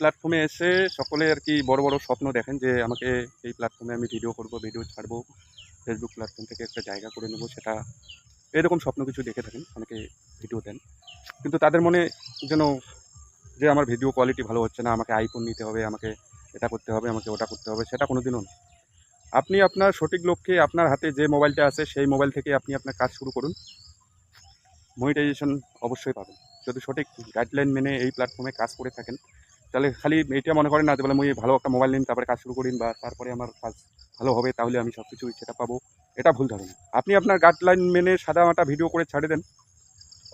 প্ল্যাটফর্মে এসে সকলে আর কি বড় বড় স্বপ্ন দেখেন যে আমাকে এই প্ল্যাটফর্মে আমি ভিডিও করব ভিডিও ছাড়বো ফেসবুক প্ল্যাটফর্ম থেকে একটা জায়গা করে নেব, সেটা এরকম স্বপ্ন কিছু দেখে থাকেন, অনেকে ভিডিও দেন। কিন্তু তাদের মনে যেন যে আমার ভিডিও কোয়ালিটি ভালো হচ্ছে না, আমাকে আইফোন নিতে হবে, আমাকে এটা করতে হবে, আমাকে ওটা করতে হবে, সেটা কোনো দিনও না। আপনি আপনার সঠিক লক্ষ্যে আপনার হাতে যে মোবাইলটা আছে, সেই মোবাইল থেকে আপনি আপনার কাজ শুরু করুন। মনিটাইজেশন অবশ্যই পাবেন। যদি সঠিক গাইডলাইন মেনে এই প্ল্যাটফর্মে কাজ করে থাকেন তাহলে খালি এটা মনে করেন না, যে বলে ভালো একটা মোবাইল নিন, তারপরে কাজ শুরু করিন বা তারপরে আমার কাজ ভালো হবে, তাহলে আমি সব কিছু সেটা পাবো। এটা ভুল ধারণা। আপনি আপনার গাইডলাইন মেনে সাদা মাটা ভিডিও করে ছাড়ে দেন।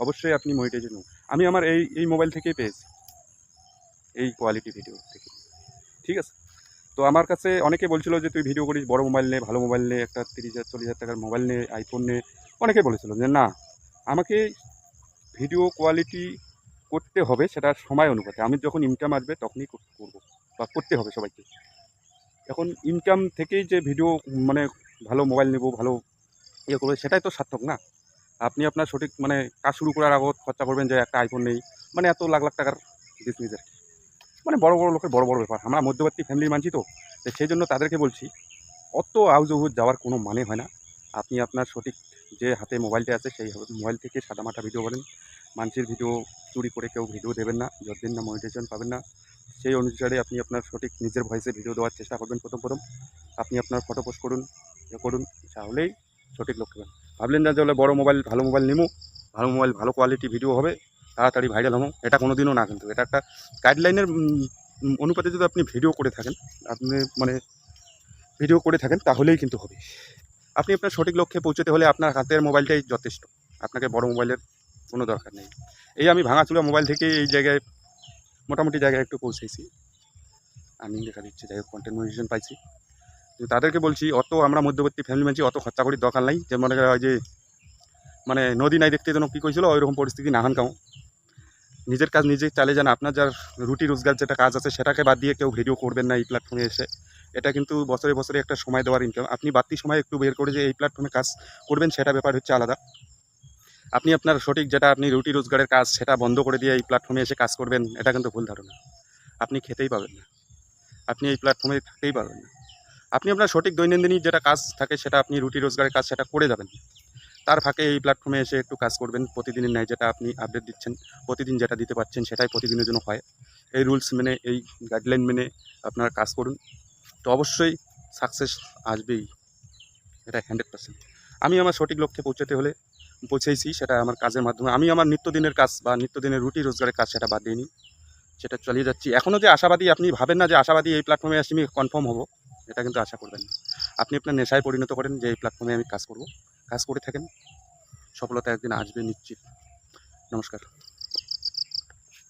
অবশ্যই আপনি মনিটাইজেশন আমি আমার এই এই মোবাইল থেকেই পেয়েছি। এই কোয়ালিটি ভিডিও থেকে। ঠিক আছে? তো আমার কাছে অনেকে বলছিল যে, তুই ভিডিও করিস, বড় মোবাইল নে, ভালো মোবাইল নে, একটা তিরিশ হাজার, চল্লিশ হাজার টাকার মোবাইল নে আইফোন নে। অনেকে বলেছিল যে, না, আমাকে ভিডিও কোয়ালিটি করতে হবে সেটা সময় অনুপাতে। আমি যখন ইনকাম আসবে তখনই কর- করব বা করতে হবে সবাইকে। এখন ইনকাম থেকেই যে ভিডিও মানে ভালো মোবাইল নেব, ভালো ইয়ে করবে, সেটাই তো সার্থক না? আপনি আপনার সঠিক মানে কাজ শুরু করার আগত খরচা করবেন যে একটা আইফোন নেই মানে এত লাখ লাখ টাকার বিজনেস আর মানে বড় বড় লোকের বড় বড় ব্যাপার। আমরা মধ্যবর্তী ফ্যামিলির মানছি তো সেই জন্য তাদেরকে বলছি, অত আউজহুদ যাওয়ার কোনো মানে হয় না। আপনি আপনার সঠিক যে হাতে মোবাইলটা আছে, সেই মোবাইল থেকে সাদামাটা ভিডিও করেন মানুষের ভিডিও চুরি করে কেউ ভিডিও দেবেন না, যতদিন না মনিটাইজেশন পাবেন না, সেই অনুসারে আপনি আপনার সঠিক নিজের ভয়েসে ভিডিও দেওয়ার চেষ্টা করবেন প্রথম প্রথম। আপনি আপনার ফটো পোস্ট করুন ইয়ে করুন, তাহলেই সঠিক লক্ষ্য পাবেন। ভাবলেন না যে বলে বড় মোবাইল ভালো মোবাইল নিমু, ভালো মোবাইল ভালো কোয়ালিটি ভিডিও হবে, তাড়াতাড়ি ভাইরাল হব এটা কোনো দিনও না কিন্তু। এটা একটা গাইডলাইনের অনুপাতে যদি আপনি ভিডিও করে থাকেন, আপনি মানে ভিডিও করে থাকেন, তাহলেই কিন্তু হবে। আপনি আপনার সঠিক লক্ষ্যে পৌঁছতে হলে আপনার হাতের মোবাইলটাই যথেষ্ট। আপনাকে বড় মোবাইলের কোনো দরকার নেই। এই আমি ভাঙাচুরা মোবাইল থেকে এই জায়গায় মোটামুটি জায়গায় একটু পৌঁছেছি। আমি দেখা দিচ্ছি, যাই হোক কন্টেন্ট পাইছি। কিন্তু তাদেরকে বলছি, অত আমরা মধ্যবর্তী ফ্যামিলি মানছি অত খরচা করি দরকার নাই। যে মনে করা হয় যে মানে নদী নাই দেখতে যেন কী কইছিল, ওইরকম পরিস্থিতি না হান কাও নিজের কাজ নিজে চালিয়ে যান। আপনার যার রুটি রোজগার যেটা কাজ আছে, সেটাকে বাদ দিয়ে কেউ ভিডিও করবেন না এই প্ল্যাটফর্মে এসে। এটা কিন্তু বছরে বছরে একটা সময় দেওয়ার ইনকাম আপনি বাড়তি সময় একটু বের করে যে এই প্ল্যাটফর্মে কাজ করবেন, সেটা ব্যাপার হচ্ছে আলাদা। আপনি আপনার সঠিক যেটা আপনি রুটি রোজগারের কাজ সেটা বন্ধ করে দিয়ে এই প্ল্যাটফর্মে এসে কাজ করবেন, এটা কিন্তু ভুল ধারণা। আপনি খেতেই পাবেন না। আপনি এই প্ল্যাটফর্মে থাকতেই পারবেন না। আপনি আপনার সঠিক দৈনন্দিনই যেটা কাজ থাকে সেটা আপনি রুটি রোজগারের কাজ সেটা করে যাবেন। তার ফাঁকে এই প্ল্যাটফর্মে এসে একটু কাজ করবেন। প্রতিদিনের ন্যায় যেটা আপনি আপডেট দিচ্ছেন, প্রতিদিন যেটা দিতে পারছেন সেটাই প্রতিদিনের জন্য হয়। এই রুলস মেনে, এই গাইডলাইন মেনে আপনারা কাজ করুন। তো অবশ্যই সাকসেস আসবেই। এটা হান্ড্রেড পার্সেন্ট আমি আমার সঠিক লক্ষ্যে পৌঁছাতে হলে পৌঁছেছি সেটা আমার কাজের মাধ্যমে। আমি আমার নিত্যদিনের কাজ বা নিত্যদিনের রুটি, রোজগারের কাজ সেটা বাদ দিইনি, সেটা চালিয়ে যাচ্ছি। এখনও যে আশাবাদী, আপনি ভাবেন না যে আশাবাদী এই প্ল্যাটফর্মে আসি আমি কনফার্ম হব, এটা কিন্তু আশা করবেন না। আপনি আপনার নেশায় পরিণত করেন যে এই প্ল্যাটফর্মে আমি কাজ করব। কাজ করে থাকেন, সফলতা একদিন আসবে নিশ্চিত। নমস্কার।